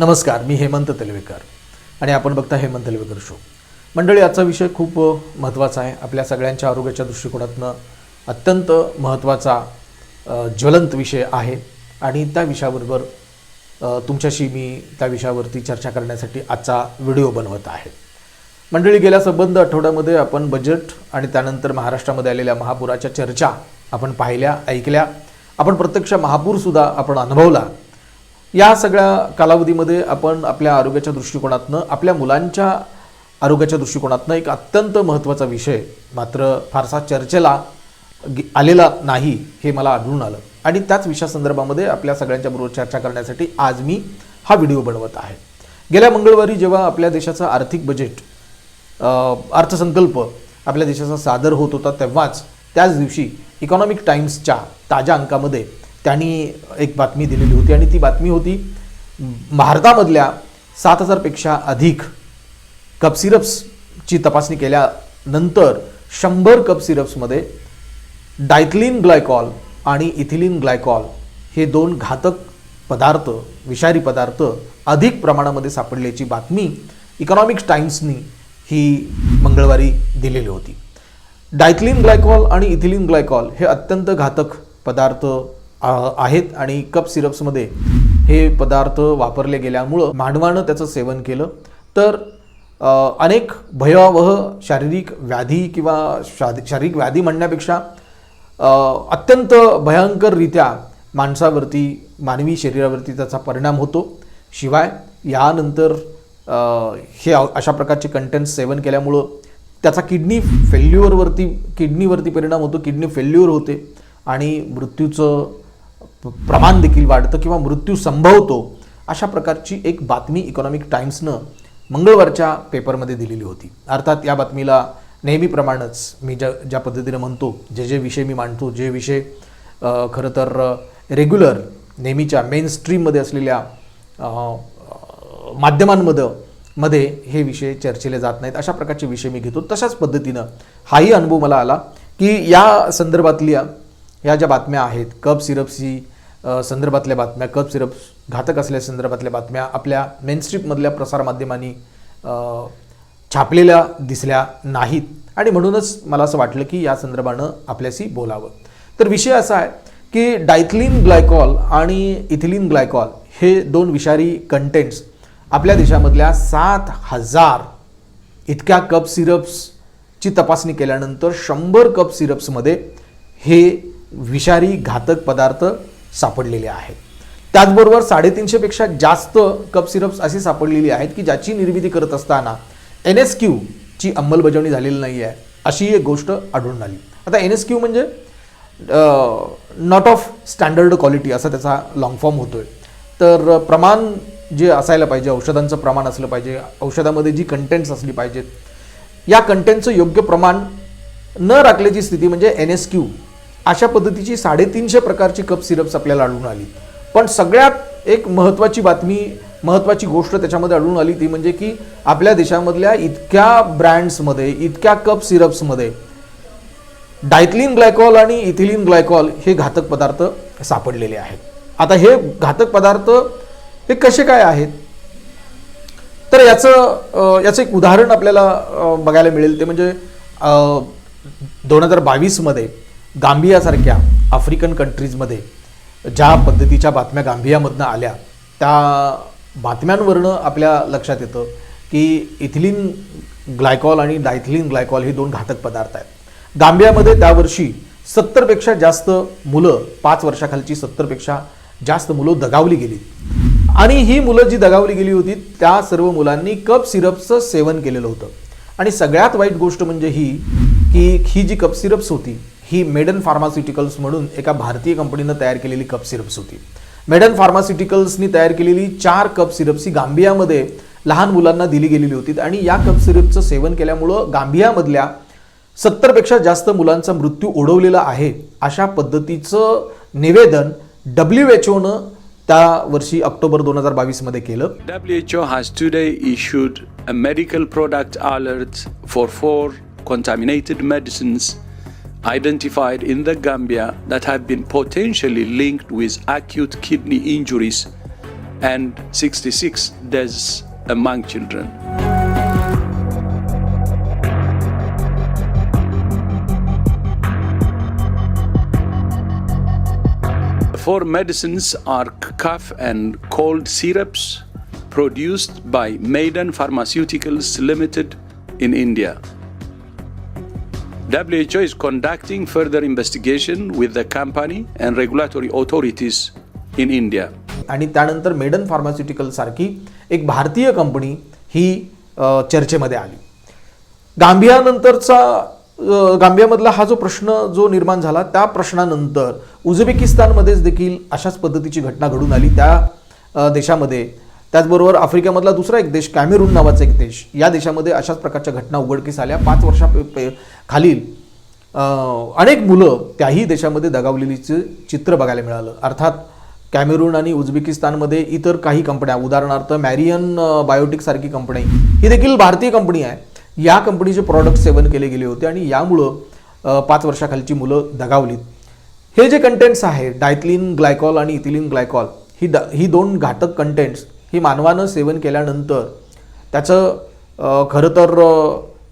नमस्कार मी हेमंत तेलवेकर आणि आपण बघता हेमंत तेलवेकर शो मंडळी आजचा विषय खूप महत्त्वाचा आहे. आपल्या सगळ्यांच्या आरोग्याच्या दृष्टिकोनातनं अत्यंत महत्त्वाचा ज्वलंत विषय आहे. आणि त्या विषयाबरोबर तुमच्याशी मी त्या विषयावरती चर्चा करण्यासाठी आजचा व्हिडिओ बनवत आहे. मंडळी गेल्या संबंध आठवड्यामध्ये आपण बजेट आणि त्यानंतर महाराष्ट्रामध्ये आलेल्या महापुराच्या चर्चा आपण पाहिल्या ऐकल्या. आपण प्रत्यक्ष महापूरसुद्धा आपण अनुभवला. या सगळ्या कालावधीमध्ये आपण आपल्या आरोग्याच्या दृष्टिकोनातनं आपल्या मुलांच्या आरोग्याच्या दृष्टिकोनातनं एक अत्यंत महत्त्वाचा विषय मात्र फारसा चर्चेला आलेला नाही हे मला आढळून आलं. आणि त्याच विषयासंदर्भामध्ये आपल्या सगळ्यांच्या बरोबर चर्चा करण्यासाठी आज मी हा व्हिडिओ बनवत आहे. गेल्या मंगळवारी जेव्हा आपल्या देशाचं आर्थिक बजेट अर्थसंकल्प आपल्या देशाचा सादर होत होता तेव्हाच त्याच दिवशी इकॉनॉमिक टाइम्सच्या ताज्या अंकामध्ये त्यांनी एक बातमी दिलेली होती आणि ती बातमी होती भारतामधल्या सात हजारपेक्षा अधिक कप सिरप्सची तपासणी केल्यानंतर शंभर कप सिरप्समध्ये डायथलिन ग्लायकॉल आणि इथिलिन ग्लायकॉल हे दोन घातक पदार्थ विषारी पदार्थ अधिक प्रमाणामध्ये सापडल्याची बातमी इकॉनॉमिक्स टाइम्सनी ही मंगळवारी दिलेली होती. डायथलिन ग्लायकॉल आणि इथिलिन ग्लायकॉल हे अत्यंत घातक पदार्थ आहेत आणि कप सिरप्समध्ये हे पदार्थ वापरले गेल्यामुळं मानवानं त्याचं सेवन केलं. तर अनेक भयावह शारीरिक व्याधी किंवा शारीरिक व्याधी म्हणण्यापेक्षा अत्यंत भयंकररित्या माणसावरती मानवी शरीरावरती त्याचा परिणाम होतो. शिवाय यानंतर हे अशा प्रकारचे कंटेंट सेवन केल्यामुळं त्याचा किडनी फेल्युअरवरती किडनीवरती परिणाम होतो किडनी फेल्युअर होते आणि मृत्यूचं प्रमाण देखील वाढतं किंवा मृत्यू संभवतो अशा प्रकारची एक बातमी इकॉनॉमिक टाइम्सनं मंगळवारच्या पेपरमध्ये दिलेली होती. अर्थात या बातमीला नेहमीप्रमाणेच मी ज्या ज्या पद्धतीनं म्हणतो जे जे विषय मी मांडतो जे विषय खरं तर रेग्युलर नेहमीच्या मेन स्ट्रीममध्ये असलेल्या माध्यमांमध्ये मध्ये हे विषय चर्चेले जात नाहीत. अशा प्रकारचे विषय मी घेतो. तशाच पद्धतीनं हाही अनुभव मला आला की या संदर्भातल्या या ज्या बातम्या आहेत कप सिरप्सची संदर्भातल्या बातम्या कप सिरप्स घातक असल्या संदर्भातल्या बातम्या आपल्या मेनस्ट्रीपमधल्या प्रसारमाध्यमांनी छापलेल्या दिसल्या नाहीत. आणि म्हणूनच मला असं वाटलं की या संदर्भानं आपल्याशी बोलावं. तर विषय असा आहे की डायथलिन ग्लायकॉल आणि इथिलिन ग्लायकॉल हे दोन विषारी कंटेंट्स आपल्या देशामधल्या सात हजार इतक्या कप सिरप्सची तपासणी केल्यानंतर शंभर कप सिरप्समध्ये हे विषारी घातक पदार्थ सापडलेले आहेत. त्याचबरोबर साडेतीनशेपेक्षा जास्त कप सिरप्स अशी सापडलेली आहेत की ज्याची निर्मिती करत असताना एन एस क्यूची अंमलबजावणी झालेली नाही आहे अशी एक गोष्ट आढळून आली. आता एन एस क्यू म्हणजे नॉट ऑफ स्टँडर्ड क्वालिटी असा त्याचा लॉंग फॉर्म होतो आहे तर प्रमाण जे असायला पाहिजे औषधांचं प्रमाण असलं पाहिजे औषधामध्ये जी कंटेंट्स असली पाहिजेत या कंटेंटचं योग्य प्रमाण न राखल्याची स्थिती म्हणजे एन एस क्यू अशा पद्धतीची साडेतीनशे प्रकारची कप सिरप्स आपल्याला आढळून आली. पण सगळ्यात एक महत्त्वाची बातमी महत्त्वाची गोष्ट त्याच्यामध्ये आढळून आली ती म्हणजे की आपल्या देशामधल्या इतक्या ब्रँड्समध्ये इतक्या कप सिरप्समध्ये डायथलिन ग्लायकॉल आणि इथिलिन ग्लायकॉल हे घातक पदार्थ सापडलेले आहेत. आता हे घातक पदार्थ हे कसे काय आहेत? तर याचं याचं एक उदाहरण आपल्याला बघायला मिळेल ते म्हणजे दोन हजार बावीसमध्ये गांबियासारख्या आफ्रिकन कंट्रीजमध्ये ज्या पद्धतीच्या बातम्या गांभियामधनं आल्या त्या बातम्यांवरनं आपल्या लक्षात येतं की इथिलिन ग्लायकॉल आणि डायथिलिन ग्लायकॉल हे दोन घातक पदार्थ आहेत. गांबियामध्ये त्यावर्षी सत्तरपेक्षा जास्त मुलं पाच वर्षाखालची सत्तरपेक्षा जास्त मुलं दगावली गेली. आणि ही मुलं जी दगावली गेली होती त्या सर्व मुलांनी कप सिरपचं सेवन केलेलं होतं. आणि सगळ्यात वाईट गोष्ट म्हणजे ही की ही जी कप सिरप्स होती ही मेडन फार्मास्युटिकल्स म्हणून एका भारतीय कंपनीनं तयार केलेली कप सिरप्स होती. मेडन फार्मास्युटिकल्सनी तयार केलेली चार कप सिरप्स ही गांबियामध्ये लहान मुलांना दिली गेलेली होती आणि या कप सिरपचं सेवन केल्यामुळं गांबियामधल्या सत्तरपेक्षा जास्त मुलांचा मृत्यू ओढवलेला आहे अशा पद्धतीचं निवेदन डब्ल्यू एच ओनं त्या वर्षी ऑक्टोबर दोन हजार बावीसमध्ये केलं. W H O has today issued a medical product alert for four contaminated medicines identified in the Gambia that have been potentially linked with acute kidney injuries and 66 deaths among children. Four medicines are cough and cold syrups produced by Maiden Pharmaceuticals Limited in India. WHO is conducting further investigation with the company and regulatory authorities in India. आणि त्यानंतर maiden pharmaceutical सारखी एक भारतीय company ही चर्चेमध्ये आली गांभियानंतरचा गांभियामधला हा जो प्रश्न जो निर्माण झाला त्या प्रश्नानंतर उझबेकिस्तानमध्येच देखील अशाच पद्धतीची घटना घडून आली त्या देशामध्ये त्याचबरोबर आफ्रिकेमधला दुसरा एक देश कॅमेरून नावाचा एक देश. या देशामध्ये अशाच प्रकारच्या घटना उघडकीस आल्या. पाच वर्षा खालील अनेक मुलं त्याही देशामध्ये दगावलेलीचं चित्र बघायला मिळालं. अर्थात कॅमेरून आणि उझबेकिस्तानमध्ये इतर काही कंपन्या उदाहरणार्थ मॅरियन बायोटिक सारखी कंपनी ही देखील भारतीय कंपनी आहे. या कंपनीचे प्रॉडक्ट सेवन केले गेले होते आणि यामुळं पाच वर्षाखालची मुलं दगावलीत. हे जे कंटेंट्स आहे डायथलिन ग्लायकॉल आणि इथिलिन ग्लायकॉल ही द ही दोन घातक कंटेंट्स ही मानवानं सेवन केल्यानंतर त्याचं खरं तर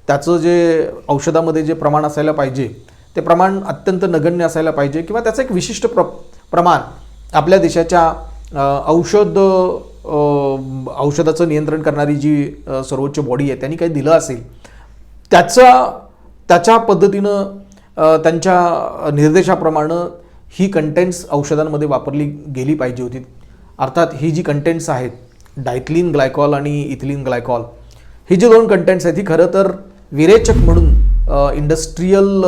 त्याचं जे औषधामध्ये जे प्रमाण असायला पाहिजे ते प्रमाण अत्यंत नगण्य असायला पाहिजे किंवा त्याचं एक विशिष्ट प्र प्रमाण आपल्या देशाच्या औषध औषधाचं नियंत्रण करणारी जी सर्वोच्च बॉडी आहे त्यांनी काही दिलं असेल त्याचा त्याच्या पद्धतीनं त्यांच्या निर्देशाप्रमाणे ही कंटेंट्स औषधांमध्ये वापरली गेली पाहिजे होती. अर्थात ही जी कंटेंट्स आहेत डायथलीन ग्लायकॉल आणि इथलीन ग्लायकॉल. ही जी दोन कंटेंट्स आहेत ही खरं तर विरेचक म्हणून इंडस्ट्रीयल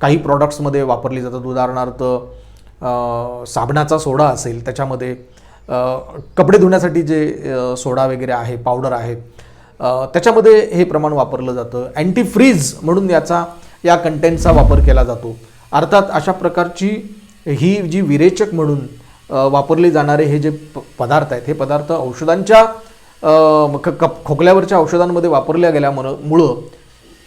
काही प्रॉडक्ट्समध्ये वापरली जातात. उदाहरणार्थ साबणाचा सोडा असेल त्याच्यामध्ये कपडे धुण्यासाठी जे सोडा वगैरे आहे पावडर आहे त्याच्यामध्ये हे प्रमाण वापरलं जातं. अँटी फ्रीज म्हणून याचा या कंटेंटचा वापर केला जातो. अर्थात अशा प्रकारची ही जी विरेचक म्हणून वापरले जाणारे हे जे प- पदार्थ आहेत हे पदार्थ औषधांच्या ख कप खोकल्यावरच्या औषधांमध्ये वापरल्या गेल्यामुळं मुळं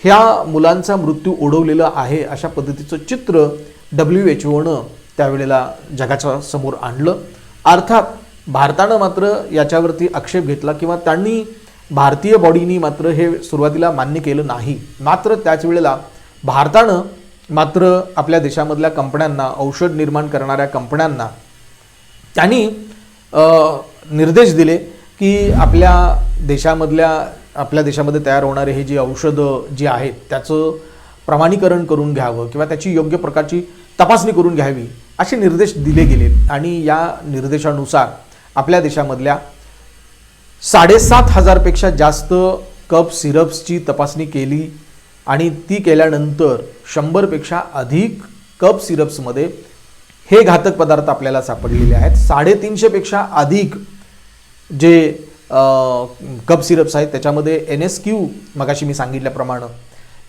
ह्या मुलांचा मृत्यू ओढवलेला आहे अशा पद्धतीचं चित्र डब्ल्यू एच ओनं त्यावेळेला जगाच्या समोर आणलं. अर्थात भारतानं मात्र याच्यावरती आक्षेप घेतला किंवा त्यांनी भारतीय बॉडीनी मात्र हे सुरुवातीला मान्य केलं नाही. मात्र त्याच वेळेला भारतानं मात्र आपल्या देशामधल्या कंपन्यांना औषध निर्माण करणाऱ्या कंपन्यांना त्यांनी निर्देश दिले की आपल्या देशामधल्या आपल्या देशामध्ये तयार होणारे हे जी औषधं जी आहेत त्याचं प्रमाणीकरण करून घ्यावं किंवा त्याची योग्य प्रकारची तपासणी करून घ्यावी असे निर्देश दिले गेले. आणि या निर्देशानुसार आपल्या देशामधल्या साडेसात हजारपेक्षा जास्त कप सिरप्सची तपासणी केली आणि ती केल्यानंतर शंभरपेक्षा अधिक कप सिरप्समध्ये हे घातक पदार्थ आपल्याला सापडलेले आहेत. साडेतीनशेपेक्षा अधिक जे कप सिरप्स आहेत त्याच्यामध्ये एन एस क्यू मगाशी मी सांगितल्याप्रमाणे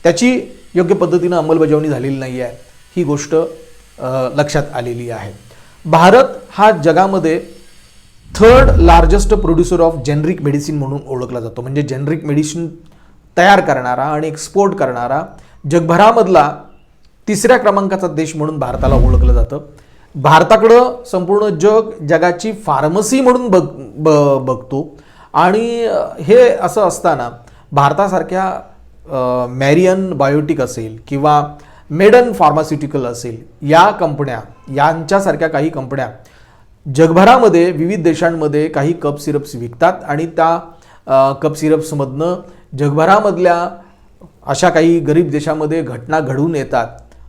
त्याची योग्य पद्धतीनं अंमलबजावणी झालेली नाही आहे. ही गोष्ट लक्षात आलेली आहे. भारत हा जगामध्ये third largest producer of generic medicine म्हणून ओळखला जातो. म्हणजे जेनरिक मेडिसिन तयार करणारा आणि एक्सपोर्ट करणारा जगभरामधला तिसऱ्या क्रमांकाचा देश म्हणून भारताला ओळखलं जातं. भारताकडं संपूर्ण जग जगाची फार्मसी म्हणून बघ ब बघतो. आणि हे असं असताना भारतासारख्या मॅरियन बायोटिक असेल किंवा मेडन फार्मास्युटिकल असेल या कंपन्या यांच्यासारख्या काही कंपन्या जगभरामध्ये विविध देशांमध्ये काही कप सिरप्स विकतात आणि त्या कप सिरप्समधनं जगभरामधल्या अशा काही गरीब देशामध्ये घटना घडून येतात.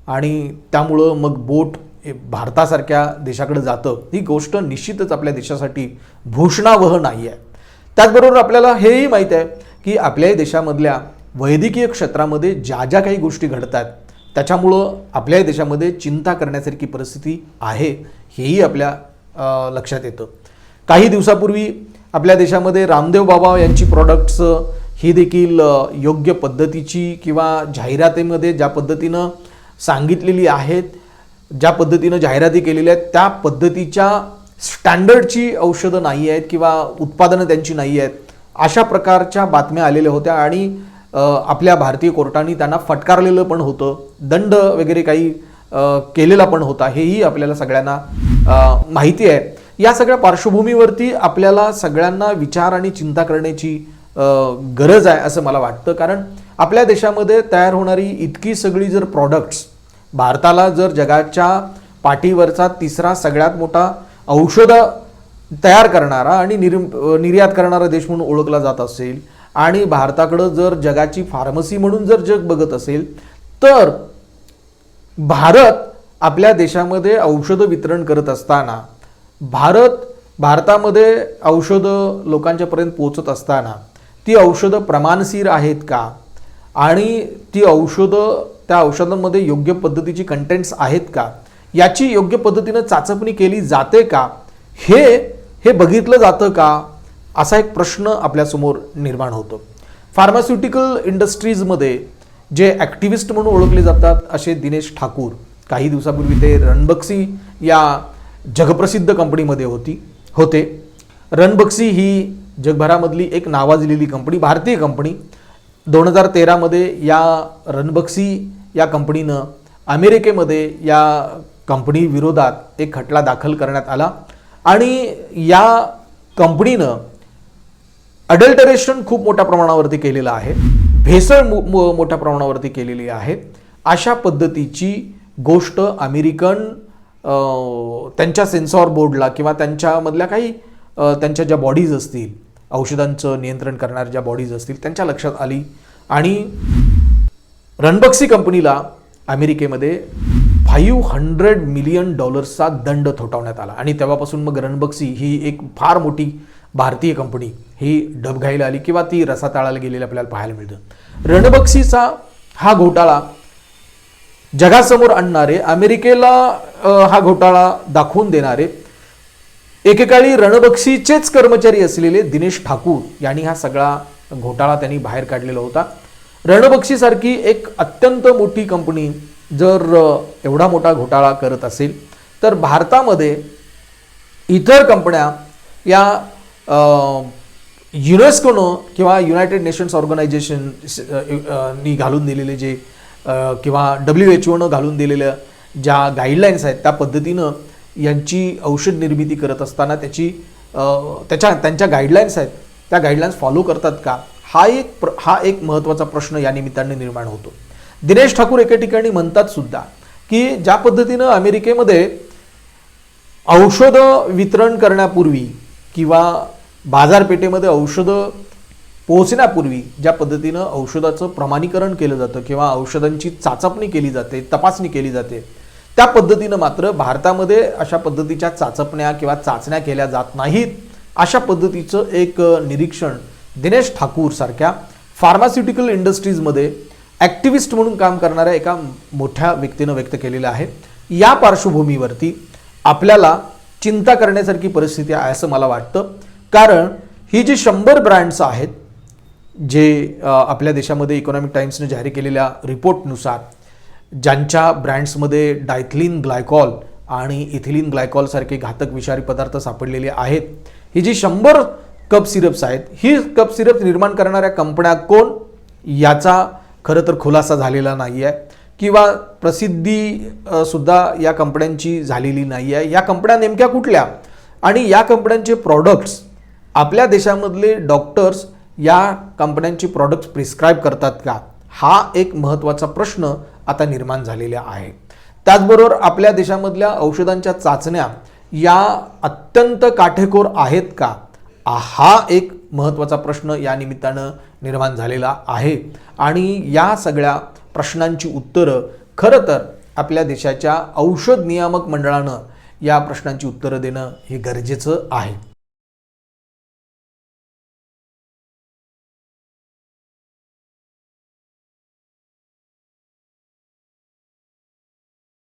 आणि त्यामुळं मग बोट हे भारतासारख्या देशाकडे जातं ही गोष्ट निश्चितच आपल्या देशासाठी भूषणावह नाही आहे त्याचबरोबर आपल्याला हेही माहीत आहे की आपल्याही देशामधल्या वैद्यकीय क्षेत्रामध्ये ज्या ज्या काही गोष्टी घडत आहेत त्याच्यामुळं आपल्याही देशामध्ये चिंता करण्यासारखी परिस्थिती आहे हेही आपल्या लक्षात येतं. काही दिवसापूर्वी आपल्या देशामध्ये रामदेव बाबा यांची प्रॉडक्ट्स ही देखील योग्य पद्धतीची किंवा जाहिरातीमध्ये ज्या पद्धतीनं सांगितलेली आहेत ज्या पद्धतीनं जाहिराती केलेल्या आहेत त्या पद्धतीच्या स्टँडर्डची औषधं नाही आहेत किंवा उत्पादनं त्यांची नाही आहेत अशा प्रकारच्या बातम्या आलेल्या होत्या आणि आपल्या भारतीय कोर्टाने त्यांना फटकारलेलं पण होतं दंड वगैरे काही केलेला पण होता हेही आपल्याला सगळ्यांना माहिती आहे. या सगळ्या पार्श्वभूमीवरती आपल्याला सगळ्यांना विचार आणि चिंता करण्याची गरज आहे असं मला वाटतं. कारण आपल्या देशामध्ये तयार होणारी इतकी सगळी जर प्रॉडक्ट्स भारताला जर जगाच्या पाठीवरचा तिसरा सगळ्यात मोठा औषधं तयार करणारा आणि निर निर्यात करणारा देश म्हणून ओळखला जात असेल आणि भारताकडं जर जगाची फार्मसी म्हणून जर जग बघत असेल तर भारत आपल्या देशामध्ये औषधं वितरण करत असताना भारत भारतामध्ये औषधं लोकांच्यापर्यंत पोचत असताना ती औषधं प्रमाणशीर आहेत का? आणि ती औषधं त्या औषधांमध्ये योग्य पद्धतीची कंटेंट्स आहेत का? याची योग्य पद्धतीनं चाचपणी केली जाते का? हे हे बघितलं जातं का? असा एक प्रश्न आपल्यासमोर निर्माण होतो. फार्मास्युटिकल इंडस्ट्रीजमध्ये जे ॲक्टिव्हिस्ट म्हणून ओळखले जातात असे दिनेश ठाकूर. काही दिवसापूर्वी ते रणबक्सी या जगप्रसिद्ध कंपनीमध्ये होती होते. रणबक्सी ही जगभरामधली एक नावाजलेली कंपनी भारतीय कंपनी दोन हजार तेरामध्ये या रणबक्सी या कंपनीनं अमेरिकेमध्ये या कंपनी विरोधात एक खटला दाखल करण्यात आला. आणि या कंपनीनं अडल्टरेशन खूप मोठ्या प्रमाणावरती केलेलं आहे. भेसळ मो- मो- मोठ्या प्रमाणावरती केलेली आहे. अशा पद्धतीची गोष्ट अमेरिकन त्यांच्या सेन्सॉर बोर्डला किंवा त्यांच्यामधल्या काही त्यांच्या ज्या बॉडीज असतील औषधांचं नियंत्रण करणाऱ्या ज्या बॉडीज असतील त्यांच्या लक्षात आली. आणि रणबक्सी कंपनीला अमेरिकेमध्ये फाईव्ह हंड्रेड मिलियन डॉलर्सचा दंड थोटावण्यात आला. आणि तेव्हापासून मग रणबक्सी ही एक फार मोठी भारतीय कंपनी ही डबघाईला आली किंवा ती रसाताळाला गेलेली आपल्याला पाहायला मिळतं. रणबक्सीचा हा घोटाळा जगासमोर आणणारे अमेरिकेला हा घोटाळा दाखवून देणारे एकेकाळी रणबक्षीचेच कर्मचारी असलेले दिनेश ठाकूर यांनी हा सगळा घोटाळा त्यांनी बाहेर काढलेला होता. रणबक्षीसारखी एक अत्यंत मोठी कंपनी जर एवढा मोठा घोटाळा करत असेल तर भारतामध्ये इतर कंपन्या या युनेस्कोनं किंवा युनायटेड नेशन्स ऑर्गनायझेशन नी घालून दिलेले जे किंवा डब्ल्यू एच ओनं घालून दिलेल्या ज्या गाईडलाईन्स आहेत त्या पद्धतीनं यांची औषध निर्मिती करत असताना त्याची त्याच्या त्यांच्या गाईडलाईन्स आहेत. त्या गाईडलाईन्स फॉलो करतात का? हा एक प्र हा एक महत्त्वाचा प्रश्न या निमित्ताने निर्माण होतो. दिनेश ठाकूर एके ठिकाणी म्हणतात सुद्धा की ज्या पद्धतीनं अमेरिकेमध्ये औषधं वितरण करण्यापूर्वी किंवा बाजारपेठेमध्ये औषधं पोहोचण्यापूर्वी ज्या पद्धतीनं औषधाचं प्रमाणीकरण केलं जातं किंवा औषधांची चाचपणी केली जाते तपासणी केली जाते त्या पद्धतीनं मात्र भारतामध्ये अशा पद्धतीच्या चाचपण्या किंवा चाचण्या केल्या जात नाहीत. अशा पद्धतीचं एक निरीक्षण दिनेश ठाकूर सारख्या फार्मास्युटिकल इंडस्ट्रीजमध्ये ॲक्टिव्हिस्ट म्हणून काम करणाऱ्या एका मोठ्या व्यक्तीनं व्यक्त केलेलं आहे. या पार्श्वभूमीवरती आपल्याला चिंता करण्यासारखी परिस्थिती आहे असं मला वाटतं. कारण ही जी शंभर ब्रँड्स आहेत जे आपल्या देशामध्ये इकॉनॉमिक टाईम्सनं जाहीर केलेल्या रिपोर्टनुसार ज्यांच्या ब्रँड्समध्ये डायथलिन ग्लायकॉल आणि इथिलिन ग्लायकॉलसारखे घातक विषारी पदार्थ सापडलेले आहेत ही जी शंभर कप सिरप्स आहेत ही कप सिरप निर्माण करणाऱ्या कंपन्या कोण? याचा खरं तर खुलासा झालेला नाही आहे किंवा प्रसिद्धी सुद्धा या कंपन्यांची झालेली नाही आहे. या कंपन्या नेमक्या कुठल्या? आणि या कंपन्यांचे प्रॉडक्ट्स आपल्या देशामधले डॉक्टर्स या कंपन्यांची प्रॉडक्ट्स प्रिस्क्राईब करतात का? हा एक महत्त्वाचा प्रश्न आता निर्माण झालेल्या आहे. त्याचबरोबर आपल्या देशामधल्या औषधांच्या चाचण्या या अत्यंत काटेकोर आहेत का? हा एक महत्त्वाचा प्रश्न या निमित्तानं निर्माण झालेला आहे. आणि या सगळ्या प्रश्नांची उत्तरं खरं तर आपल्या देशाच्या औषध नियामक मंडळानं या प्रश्नांची उत्तरं देणं हे गरजेचं आहे.